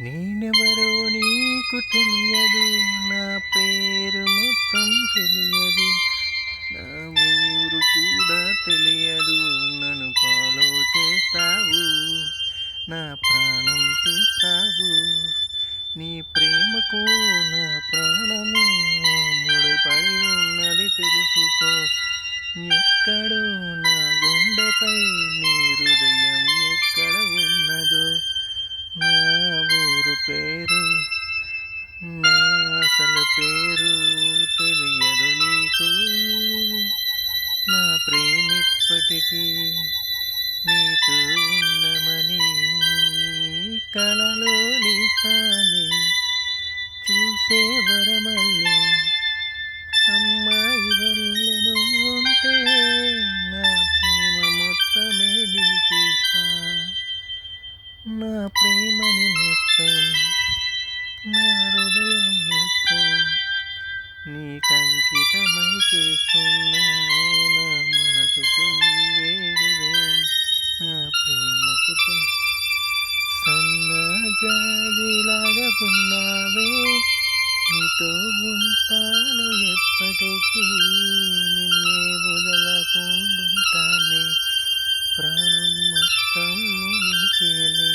నేనెవరో నీకు తెలియదు నా పేరు మొత్తం తెలియదు. నా ఊరు కూడా తెలియదు నన్ను ఫాలో చేస్తావు. నా ప్రాణం తీస్తావు. నీ ప్రేమకు నా ప్రాణము ముడిపడి ఉన్నది తెలుసుకో. ఎక్కడో నా గుండెపై నీ హృదయం నా అసలు పేరు తెలియదు నీకు. నా ప్రేమిప్పటికీ నీతో ఉండమని కలలో నీస్తానే చూసే వరమల్లే. అమ్మాయి వల్లెను ఉంటే నా ప్రేమ మొత్తమే నీకేసా నా ప్రేమని మొత్తం నా హృదయం మొత్తం నీకంకితమై చేస్తున్నా నా మనసుకు నీవే సన్న జాజిలాగా ఉన్నావే నీతో ఉంటాను ఎప్పటికీ. నిన్నే వదలకుంటుంటానే ప్రాణం మొత్తం నీకేలే